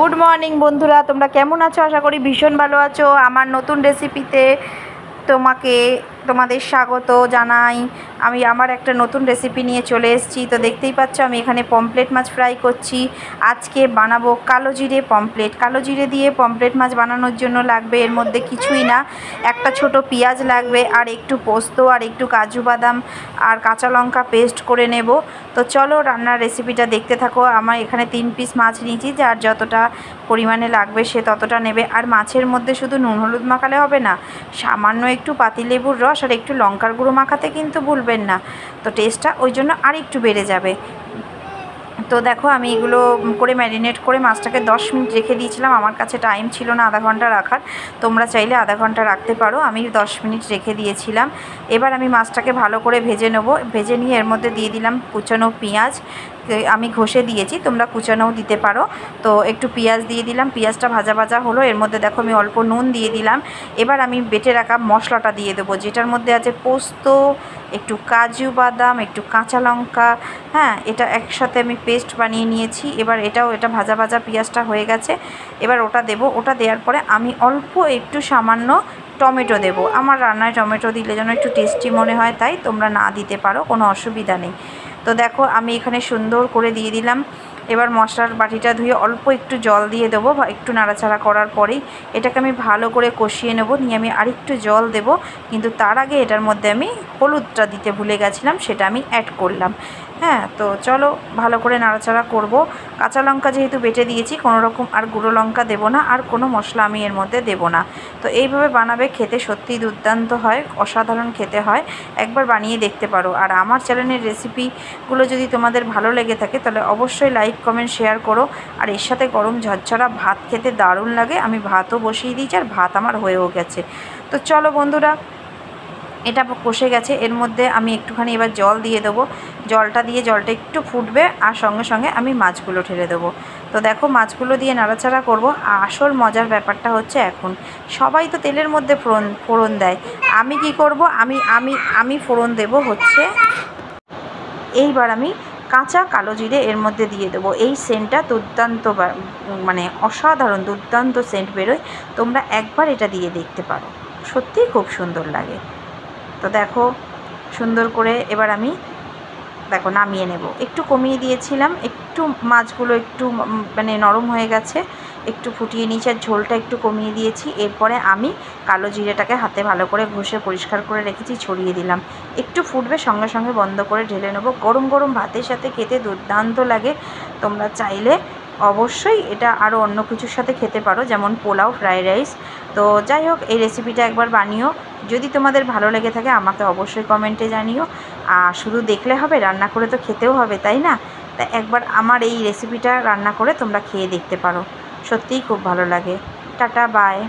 Good morning বন্ধুরা। তোমরা কেমন আছো? আশা করি ভীষণ ভালো আছো। আমার নতুন রেসিপিতে তোমাকে তোমাদের স্বাগত জানাই। আমি আমার একটা নতুন রেসিপি নিয়ে চলে এসেছি। তো দেখতেই পাচ্ছ, আমি এখানে পমপ্লেট মাছ ফ্রাই করছি। আজকে বানাবো কালো জিরে পমপ্লেট কালো জিরে দিয়ে পমপ্লেট মাছ বানানোর জন্য লাগবে, এর মধ্যে কিছুই না। একটা ছোট পেঁয়াজ লাগবে, আর একটু পোস্ত, আর একটু কাজু বাদাম, আর কাঁচা লঙ্কা পেস্ট করে নেব। তো চলো রান্নার রেসিপিটা দেখতে থাকো। আমার এখানে তিন পিস মাছ নিয়েছি, যার যতটা পরিমাণে লাগবে সে ততটা নেবে। আর মাছের মধ্যে শুধু নুন হলুদ মাখালে হবে না, সামান্য একটু পাতিলেবুর রস আর একটু লঙ্কার গুঁড়ো মাখাতে কিন্তু ভুলবেন না। তো টেস্টটা ওই জন্য আর একটু বেড়ে যাবে। তো দেখো, আমি এগুলো করে ম্যারিনেট করে মাছটাকে দশ মিনিট রেখে দিয়েছিলাম। আমার কাছে টাইম ছিল না আধা ঘণ্টা রাখার। তোমরা চাইলে আধা ঘণ্টা রাখতে পারো। আমি দশ মিনিট রেখে দিয়েছিলাম। এবার আমি মাছটাকে ভালো করে ভেজে নেব। ভেজে নিয়ে এর মধ্যে দিয়ে দিলাম কুচানো পেঁয়াজ। আমি ঘষে দিয়েছি। তোমরা কুচানোও দিতে পারো। তো একটু পেঁয়াজ দিয়ে দিলাম। পেঁয়াজটা ভাজা ভাজা হলো। এর মধ্যে দেখো, আমি অল্প নুন দিয়ে দিলাম। এবার আমি বেটে রাখা মশলাটা দিয়ে দেবো, যেটার মধ্যে আছে পোস্ত একটু কাজু বাদাম, একটু কাঁচা লঙ্কা হ্যাঁ এটা একসাথে আমি পেস্ট বানিয়ে নিয়েছি। এবার এটাও, এটা ভাজা ভাজা পেঁয়াজটা হয়ে গেছে। এবার ওটা দেব। ওটা দেওয়ার পরে আমি অল্প একটু সামান্য টমেটো দেব। আমার রান্নায় টমেটো দিলে যেন একটু টেস্টি মনে হয়, তাই তোমরা না দিতে পারো, কোনো অসুবিধা নেই। তো দেখো, আমি এখানে সুন্দর করে দিয়ে দিলাম। এবার মশলার বাটিটা ধুয়ে অল্প একটু জল দিয়ে দেবো বা একটু নাড়াচাড়া করার পরেই এটাকে আমি ভালো করে কষিয়ে নেব। নিয়ে আমি আরেকটু জল দেব। কিন্তু তার আগে এটার মধ্যে আমি হলুদটা দিতে ভুলে গেছিলাম, সেটা আমি অ্যাড করলাম। হ্যাঁ তো চলো ভালো করে নাড়াচাড়া করব। কাঁচা লঙ্কা যেহেতু বেটে দিয়েছি, কোনো রকম আর গুঁড়ো লঙ্কা দেবো না, আর কোনো মশলা আমি এর মধ্যে দেবো না। তো এইভাবে বানাবে, খেতে সত্যিই দুর্দান্ত হয়, অসাধারণ খেতে হয়। একবার বানিয়ে দেখতে পারো। আর আমার চ্যানেলের রেসিপিগুলো যদি তোমাদের ভালো লেগে থাকে, তাহলে অবশ্যই লাইক, কমেন্ট, শেয়ার করো। আর এর সাথে গরম ঝরঝরা ভাত খেতে দারুণ লাগে। আমি ভাতও বসিয়ে দিয়েছি, আর ভাত আমার হয়েও গেছে। তো চলো বন্ধুরা এটা কষে গেছে। এর মধ্যে আমি একটুখানি এবার জল দিয়ে দেবো। জলটা দিয়ে জলটা একটু ফুটবে আর সঙ্গে সঙ্গে আমি মাছগুলো ঢেলে দেবো। তো দেখো মাছগুলো দিয়ে নাড়াচাড়া করব। আসল মজার ব্যাপারটা হচ্ছে এখন, সবাই তো তেলের মধ্যে ফোড়ন ফোড়ন দেয়। আমি কি করব? আমি আমি আমি ফোড়ন দেব হচ্ছে এইবার আমি কাঁচা কালো জিরে এর মধ্যে দিয়ে দেবো। এই সেন্টটা দুর্দান্ত মানে অসাধারণ দুর্দান্ত সেন্ট বেরোয়। তোমরা একবার এটা দিয়ে দেখতে পারো। সত্যিই খুব সুন্দর লাগে। তো দেখো, সুন্দর করে এবার আমি দেখো নামিয়ে নেব। একটু কমিয়ে দিয়েছিলাম, একটু মাছগুলো একটু মানে নরম হয়ে গেছে, একটু ফুটিয়ে নিয়েছি আর ঝোলটা একটু কমিয়ে দিয়েছি। এরপরে আমি কালো জিরেটাকে হাতে ভালো করে ঘষে পরিষ্কার করে রেখেছি, ছড়িয়ে দিলাম। একটু ফুটবে, সঙ্গে সঙ্গে বন্ধ করে ঢেলে নেব। গরম গরম ভাতের সাথে খেতে দুর্দান্ত লাগে। তোমরা চাইলে অবশ্যই এটা আরও অন্য কিছুর সাথে খেতে পারো, যেমন পোলাও ফ্রায়েড রাইস। তো যাই হোক, এই রেসিপিটা একবার বানিও। যদি তোমাদের ভালো লেগে থাকে, আমাকে অবশ্যই কমেন্টে জানিও। আর শুধু দেখলে হবে, রান্না করে তো খেতেও হবে, তাই না? তা একবার আমার এই রেসিপিটা রান্না করে তোমরা খেয়ে দেখতে পারো। সত্যিই খুব ভালো লাগে। Tata bye